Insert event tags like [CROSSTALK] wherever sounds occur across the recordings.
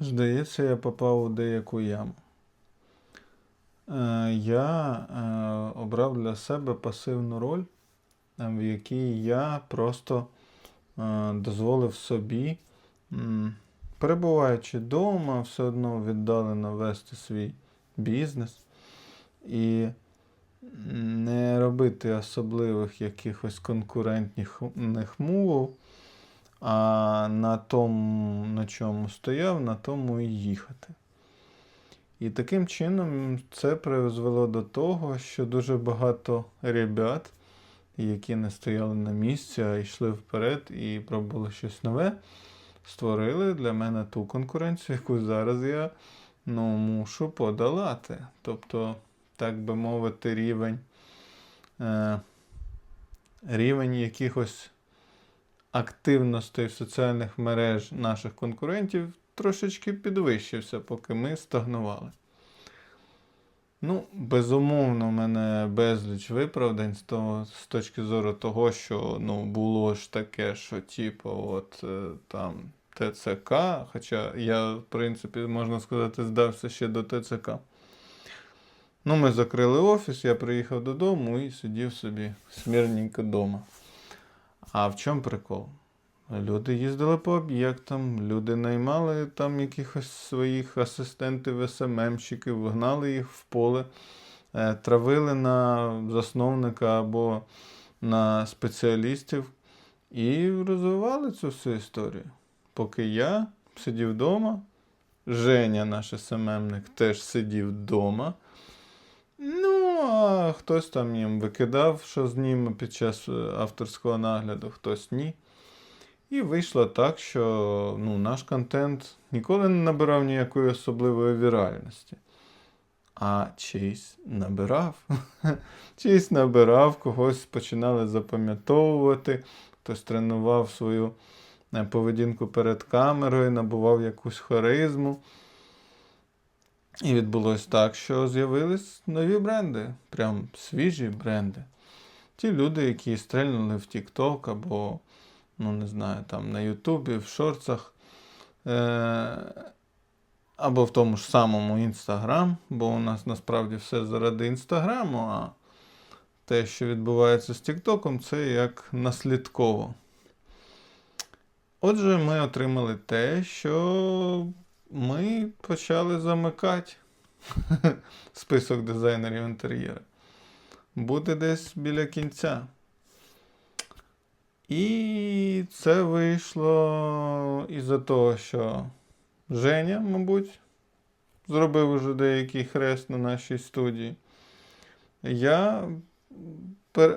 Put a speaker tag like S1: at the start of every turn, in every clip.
S1: Здається, я попав у деяку яму. Е, Я е, обрав для себе пасивну роль, е, в якій я просто дозволив собі, перебуваючи вдома, все одно віддалено вести свій бізнес і не робити особливих якихось конкурентних мов, а на тому, на чому стояв, на тому і їхати. І таким чином це призвело до того, що дуже багато ребят, які не стояли на місці, а йшли вперед і пробували щось нове, створили для мене ту конкуренцію, яку зараз я ну, мушу подолати. Тобто, так би мовити, рівень, е, рівень якихось активностей соціальних мереж наших конкурентів трошечки підвищився, поки ми стагнували. Ну, безумовно, в мене безліч виправдань з, того, з точки зору того, що ну, було ж таке, що типу, от е, там ТЦК, хоча я, в принципі, можна сказати, здався ще до ТЦК. Ну, ми закрили офіс, я приїхав додому і сидів собі смірненько вдома. А в чому прикол? Люди їздили по об'єктам, люди наймали там якихось своїх асистентів, СММщиків, вгнали їх в поле, е, травили на засновника або на спеціалістів і розвивали цю всю історію. Поки я сидів вдома, Женя, наш СММник, теж сидів вдома. Ну, а хтось там їм викидав, що зніме під час е, авторського нагляду, хтось ні. І вийшло так, що ну, наш контент ніколи не набирав ніякої особливої віральності. А чийсь набирав. [LAUGHS] чийсь набирав, когось починали запам'ятовувати, хтось тренував свою е, поведінку перед камерою, набував якусь харизму. І відбулось так, що з'явились нові бренди, прям свіжі бренди. Ті люди, які стрельнули в TikTok або ну не знаю, там на Ютубі, в шорцах, е- або в тому ж самому Інстаграм, бо у нас насправді все заради Інстаграму, а те, що відбувається з Тіктоком, це як наслідково. Отже, ми отримали те, що ми почали замикати [LAUGHS] список дизайнерів інтер'єру. Буде десь біля кінця. І це вийшло із-за того, що Женя, мабуть, зробив уже деякий хрест на нашій студії. Я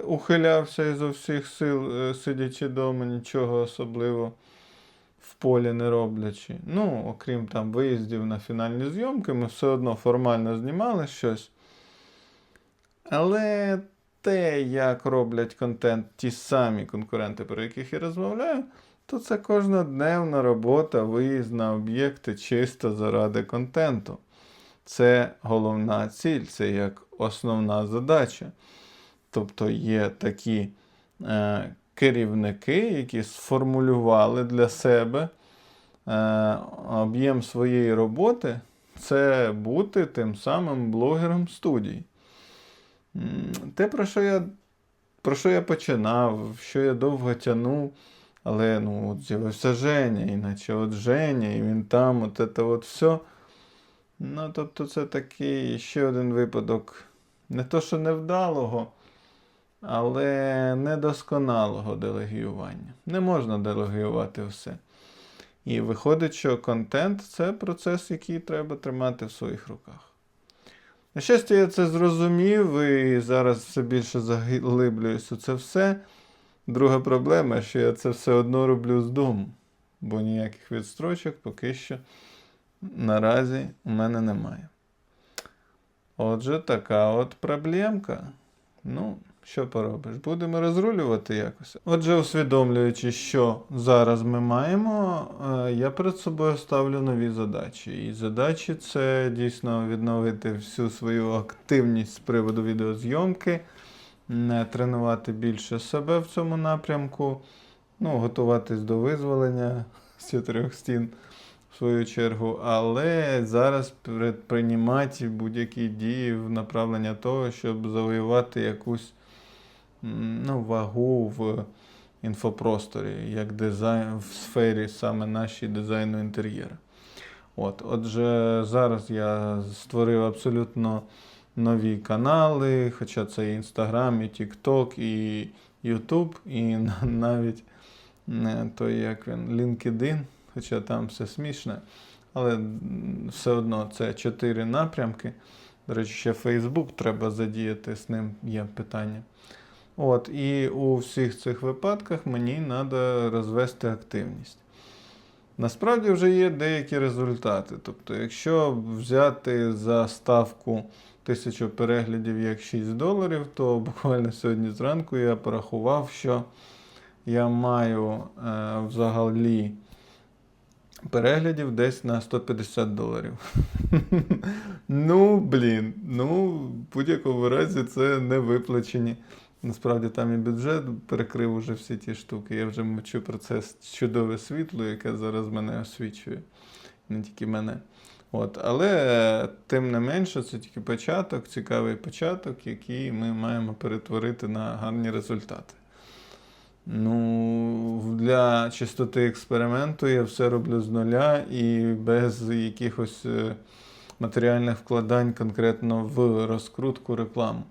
S1: ухилявся із всіх сил, е, сидячи вдома, нічого особливо в полі не роблячи. Ну, окрім там виїздів на фінальні зйомки, ми все одно формально знімали щось. Але те, як роблять контент ті самі конкуренти, про яких я розмовляю, то це кожнодневна робота, виїзд на об'єкти чисто заради контенту. Це головна ціль, це як основна задача. Тобто є такі е, керівники, які сформулювали для себе е, об'єм своєї роботи це бути тим самим блогером студії. Те, про що я, про що я починав, що я довго тягнув, але ну, от з'явився Женя, іначе от Женя, і він там, от це от все. Ну, тобто, це такий ще один випадок, не то, що невдалого, але недосконалого делегіювання. Не можна делегіювати все. І виходить, що контент це процес, який треба тримати в своїх руках. На щастя, я це зрозумів і зараз все більше заглиблююсь у це все. Друга проблема, що я це все одно роблю з дому, бо ніяких відстрочок поки що наразі у мене немає. Отже, така от проблемка. Ну, що поробиш? Будемо розрулювати якось. Отже, усвідомлюючи, що зараз ми маємо, е, я перед собою ставлю нові задачі. І задачі це дійсно відновити всю свою активність з приводу відеозйомки, тренувати більше себе в цьому напрямку, ну, готуватись до визволення [LAUGHS] з чотирьох стін в свою чергу, але зараз предприймати будь-які дії в направлення того, щоб завоювати якусь ну, вагу в інфопросторі, як дизайн в сфері саме нашій дизайну інтер'єру. От, отже, зараз я створив абсолютно нові канали, хоча це і Інстаграм, і TikTok, і YouTube, і [LAUGHS] навіть не той, як він, LinkedIn, хоча там все смішне. Але все одно це чотири напрямки. До речі, ще Facebook треба задіяти, з ним є питання. От, і у всіх цих випадках мені треба розвести активність. Насправді вже є деякі результати. Тобто, якщо взяти за ставку тисячу переглядів як 6 доларів, то [LAUGHS] буквально сьогодні зранку я порахував, що я маю е, взагалі переглядів десь на 150 доларів. [LAUGHS] ну, блін, ну, в будь-якому разі це не виплачені. Насправді там і бюджет перекрив уже всі ті штуки. Я вже мовчу про це чудове світло, яке зараз мене освічує. Не тільки мене. От. Але тим не менше, це тільки початок, цікавий початок, який ми маємо перетворити на гарні результати. Ну, для чистоти експерименту я все роблю з нуля і без якихось е, матеріальних вкладань конкретно в розкрутку рекламу.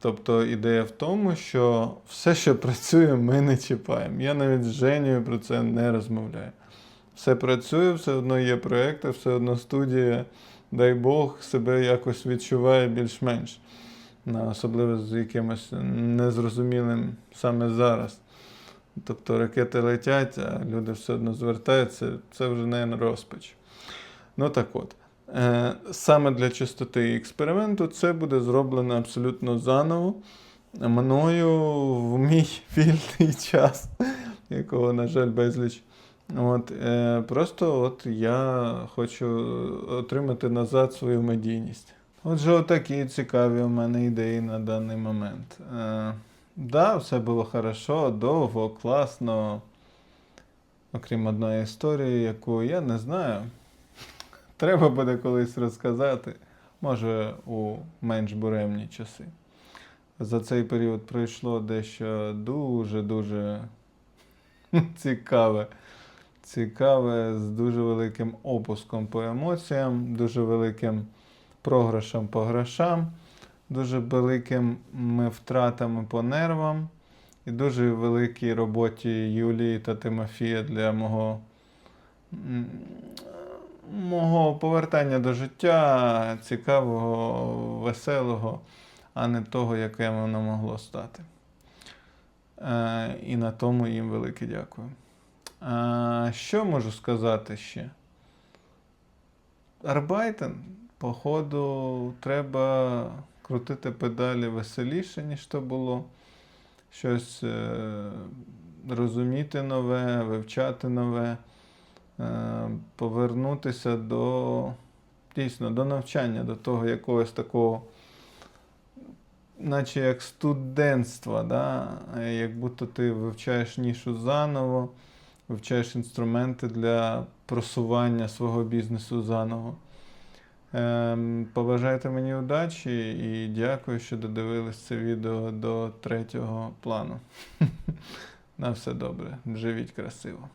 S1: Тобто ідея в тому, що все, що працює, ми не чіпаємо. Я навіть з Женєю про це не розмовляю. Все працює, все одно є проекти, все одно студія, дай Бог, себе якось відчуває більш-менш. Особливо з якимось незрозумілим саме зараз. Тобто ракети летять, а люди все одно звертаються, це вже не розпач. Ну так от. Е, Саме для чистоти експерименту це буде зроблено абсолютно заново мною в мій [LAUGHS] вільний час, якого, на жаль, безліч. От, е, просто от я хочу отримати назад свою медійність. Отже, отакі цікаві у мене ідеї на даний момент. Е, да, все було хорошо, довго, класно. Окрім одної історії, яку я не знаю. Треба буде колись розказати. Може, у менш буремні часи. За цей період пройшло дещо дуже-дуже [LAUGHS] цікаве. Цікаве, з дуже великим опуском по емоціям, дуже великим програшем по грошам, дуже великими втратами по нервам і дуже великій роботі Юлії та Тимофія для мого, мого повертання до життя цікавого, веселого, а не того, яке воно могло стати. Е, і на тому їм велике дякую. А, що можу сказати ще? Арбайтен, походу, треба крутити педалі веселіше, ніж то було. Щось е, розуміти нове, вивчати нове, е, повернутися до дійсно до навчання, до того якогось такого, наче як студентства, да? Е, як будто ти вивчаєш нішу заново вивчаєш інструменти для просування свого бізнесу заново. Ем, Побажайте мені удачі і дякую, що додивились це відео до третього плану. [LAUGHS] На все добре. Живіть красиво.